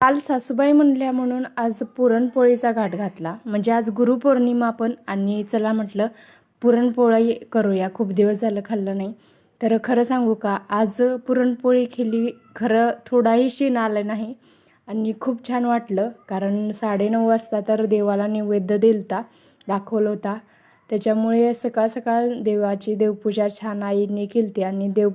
काल सासूबाई म्हणल्या म्हणून आज पुरणपोळीचा घाट घातला. म्हणजे आज गुरुपौर्णिमा पण आणि चला म्हटलं पुरणपोळी करूया. खूप दिवस झालं खाल्लं नाही. तर खरं सांगू का आज पुरणपोळी केली खरं थोडाही शीण आलं नाही आणि खूप छान वाटलं. कारण साडेनऊ वाजता तर देवाला नैवेद्य दिलता दाखवलं होता. त्याच्यामुळे सकाळ सकाळ देवाची देवपूजा छान आईने केली आणि देव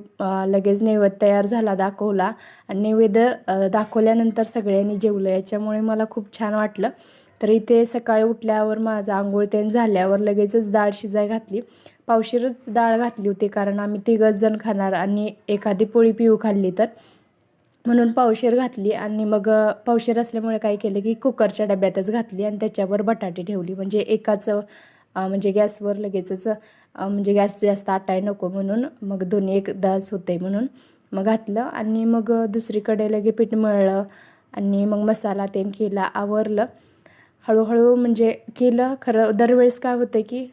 लगेच नैवेद्य तयार झाला दाखवला. आणि नैवेद्य दाखवल्यानंतर सगळ्यांनी जेवलं. याच्यामुळे मला खूप छान वाटलं. तर इथे सकाळी उठल्यावर माझं आंघोळ तेन झाल्यावर लगेचच डाळ शिजाय घातली. पावशीरच डाळ घातली होती कारण आम्ही तिघच जण खाणार आणि एखादी पोळी पिऊ खाल्ली तर. म्हणून पावशेर घातली आणि मग पावशेर असल्यामुळे काय केलं की कुकरच्या डब्यातच घातली आणि त्याच्यावर बटाटे ठेवली. म्हणजे एकाच म्हणजे गॅसवर लगेचच म्हणजे गॅस जास्त आटाय नको म्हणून मग दोन्ही एकदाच होते म्हणून मग घातलं आणि मग दुसरीकडे लगे पीठ मळलं आणि मग मसाला तेन केला आवरलं. हळूहळू म्हणजे केलं खरं दरवेळेस काय होतं की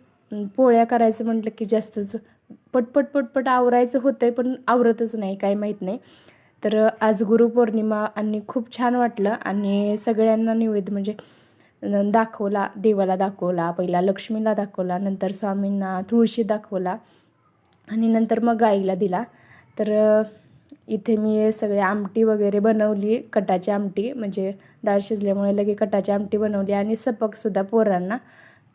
पोळ्या करायचं म्हटलं की जास्तच पटपट पटपट आवरायचं होतंय पण आवरतच नाही काही माहीत नाही. तर आज गुरुपौर्णिमा आणि खूप छान वाटलं आणि सगळ्यांना निवेद म्हणजे दाखवला देवाला दाखवला पहिला लक्ष्मीला दाखवला नंतर स्वामींना तुळशी दाखवला आणि नंतर मग गाईला दिला. तर इथे मी सगळे आमटी वगैरे बनवली कटाची आमटी म्हणजे डाळ शिजल्यामुळे लगे कटाची आमटी बनवली आणि सपकसुद्धा पोरांना.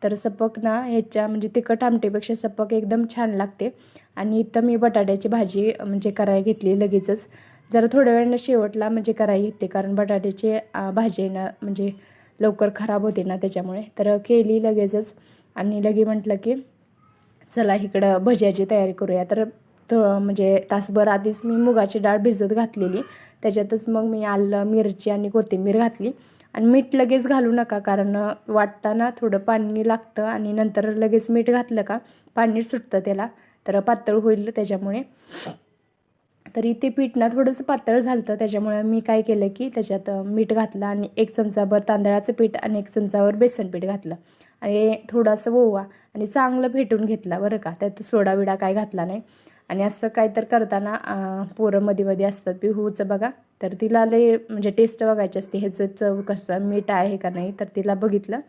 तर सपक ना ह्याच्या म्हणजे तिखट आमटीपेक्षा सपक एकदम छान लागते. आणि इथं मी बटाट्याची भाजी म्हणजे करायला घेतली लगेचच. जरा थोड्या वेळानं शेवटला म्हणजे करायला घेते कारण बटाट्याची भाजी ना म्हणजे लवकर खराब होते ना त्याच्यामुळे. तर केली लगेचच आणि लगे म्हटलं की चला इकडं भज्याची तयारी करूया. तर म्हणजे तासभर आधीच मी मुगाची डाळ भिजत घातलेली. त्याच्यातच मग मी आलं मिरची आणि कोथिंबीर घातली. आणि मीठ लगेच घालू नका कारण वाटताना थोडं पाणी लागतं आणि नंतर लगेच मीठ घातलं का पाणी सुटतं त्याला. तर पातळ होईल त्याच्यामुळे. तरी ते पीठ ना थोडंसं पातळ झालं होतं त्याच्यामुळे मी काय केलं की त्याच्यात मीठ घातलं आणि एक चमचाभर तांदळाचं पीठ आणि एक चमचावर बेसन पीठ घातलं. आणि थोडासा ओवा आणि चांगलं फेटून घेतला बरं का. त्यात सोडा विडा काय घातला नाही. आणि असं काय तर करताना पोरं मध्ये मध्ये असतात पिहूचं बघा. तर तिला लय म्हणजे टेस्ट बघायची असते ह्याचं चव कसं मीठ आहे का नाही? तर तिला बघितलं.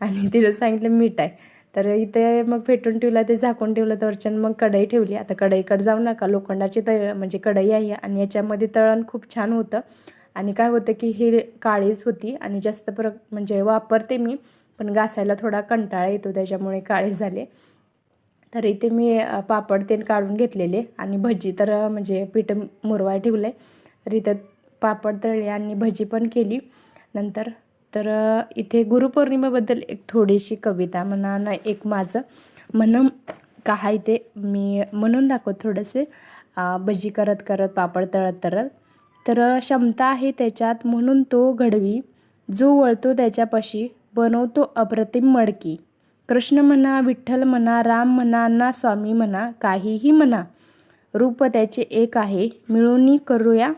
आणि तिला सांगितलं मीठ आहे. तर इथे मग फेटून ठेवलं ते झाकून ठेवलं तरच्यानं मग कढई ठेवली. आता कढईकडे जाऊ नका लोखंडाची तळ म्हणजे कढई आहे आणि याच्यामध्ये तळण खूप छान होतं. आणि काय होतं की ही काळीच होती आणि जास्त प्र म्हणजे वापरते मी पण घासायला थोडा कंटाळा येतो त्याच्यामुळे काळे झाले. तर इथे मी पापड तेल काढून घेतलेले आणि भजी तर म्हणजे पीठ मुरवाय ठेवलं आहे तर इथं पापड तळले आणि भजी पण केली. नंतर तर इथे गुरुपौर्णिमेबद्दल एक थोडीशी कविता म्हणा ना एक माझं म्हणून का आहे ते मी म्हणून दाखवत थोडंसे भजी करत करत पापड तळत तळत. तर क्षमता आहे त्याच्यात म्हणून तो घडवी जो वळतो त्याच्यापाशी बनवतो अप्रतिम मडकी. कृष्ण म्हणा विठ्ठल म्हणा राम म्हणा ना स्वामी म्हणा काहीही म्हणा रूप त्याचे एक आहे मिळून करूया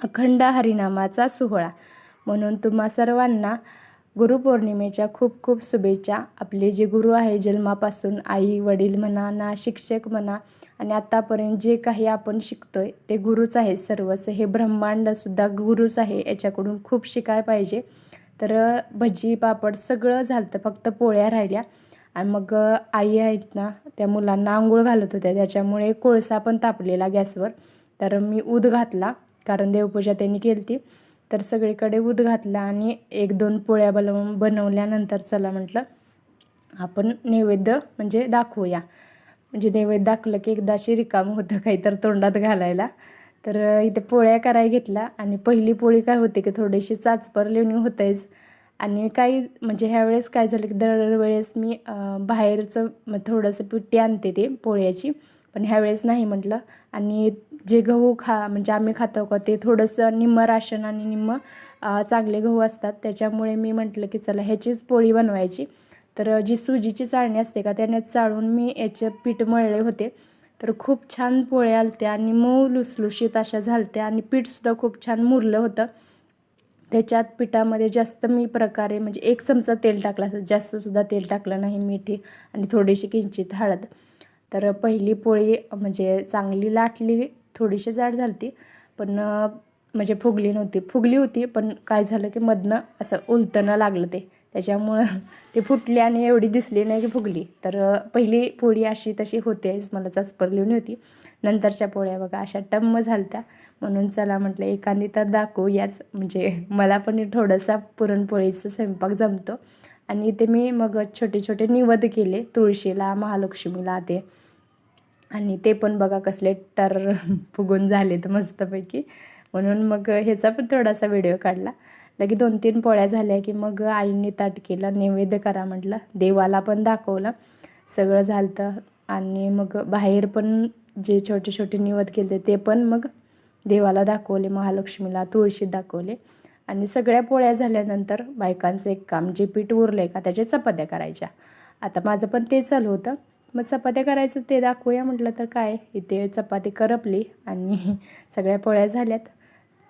अखंड हरिनामाचा सोहळा. म्हणून तुम्हा सर्वांना गुरुपौर्णिमेच्या खूप खूप शुभेच्छा. आपले जे गुरु आहे जन्मापासून आई वडील म्हणा ना शिक्षक म्हणा आणि आत्तापर्यंत जे काही आपण शिकतोय ते गुरुच आहे सर्वच. हे ब्रह्मांडसुद्धा गुरुच आहे याच्याकडून खूप शिकाय पाहिजे. तर भजी पापड सगळं झालं फक्त पोळ्या राहिल्या. आणि मग आई आहेत ना त्या मुलांना आंघोळ घालत होत्या. त्याच्यामुळे कोळसा पण तापलेला गॅसवर. तर मी ऊद घातला कारण देवपूजा त्यांनी केली ती तर सगळीकडे ऊद घातला आणि एक दोन पोळ्या बनव बनवल्यानंतर चला म्हटलं आपण नैवेद्य म्हणजे दाखवूया. म्हणजे नैवेद्य दाखवलं की एकदाशी रिकामं होतं काही तर तोंडात घालायला. तर इथे पोळ्या करायला घेतला आणि पहिली पोळी काय होते की थोडीशी चाचपर लेवणी होतेच. आणि काही म्हणजे ह्यावेळेस काय झालं की दरवेळेस मी बाहेरचं थोडंसं पिट्टी आणते ते पोळ्याची. पण ह्यावेळेस नाही म्हटलं. आणि जे गहू खा म्हणजे आम्ही खातो का ते थोडंसं निम्म राशन आणि निम्म चांगले गहू असतात. त्याच्यामुळे मी म्हटलं की चला ह्याचीच पोळी बनवायची. तर जी सुजीची चाळणी असते का त्याने चाळून मी याचे पीठ मळले होते. तर खूप छान पोळ्या आलत्या आणि मऊ लुसलुशीत अशा झालत्या आणि पीठसुद्धा खूप छान मुरलं होतं. त्याच्यात पिठामध्ये जास्त मी प्रकारे म्हणजे एक चमचा तेल टाकलं असं जास्तसुद्धा तेल टाकलं नाही मिठी आणि थोडीशी किंचित हळद. तर पहिली पोळी म्हणजे चांगली लाटली थोडीशी जाड झाली पण म्हणजे फुगली नव्हती. फुगली होती पण काय झालं की मधनं असं उलतणं लागलं ते. त्याच्यामुळं ते फुटली आणि एवढी दिसली नाही की फुगली. तर पहिली पोळी अशी तशी होतेच मला चाचपरली होती. नंतरच्या पोळ्या बघा अशा टम्म झालत्या. म्हणून चला म्हटलं एखादी तर दाखवू याच. म्हणजे मला पण थोडासा पुरणपोळीचा स्वयंपाक जमतो. आणि ते मी मग छोटे छोटे निवद केले तुळशीला महालक्ष्मीला ते. आणि ते पण बघा कसले टर फुगून झाले तर मस्तपैकी. म्हणून मग ह्याचा पण थोडासा व्हिडिओ काढला. लगे दोन तीन पोळ्या झाल्या की मग आईने ताट केलं नैवेद्य करा म्हटलं. देवाला पण दाखवलं. सगळं झालं आणि मग बाहेर पण जे छोटे छोटे निवद केले ते पण मग देवाला दाखवले. महालक्ष्मीला तुळशी दाखवले. आणि सगळ्या पोळ्या झाल्यानंतर बायकांचं एक काम जे पीठ उरलं आहे का त्याच्या चपात्या करायच्या. आता माझं पण ते चालू होतं. मग चपात्या करायचं ते दाखवूया म्हटलं तर काय? इथे चपाती करपली आणि सगळ्या पोळ्या झाल्यात.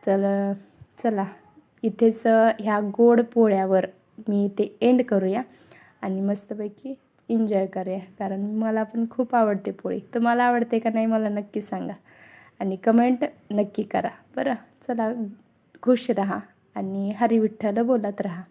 तर चला. इथेच ह्या गोड पोळ्यावर मी ते एंड करूया आणि मस्तपैकी एन्जॉय करूया. कारण मला पण खूप आवडते पोळी. तुम्हाला आवडते का नाही मला नक्की सांगा. आणि कमेंट नक्की करा. बरं चला. खुश राहा आणि हरी विठ्ठल बोलत राहा.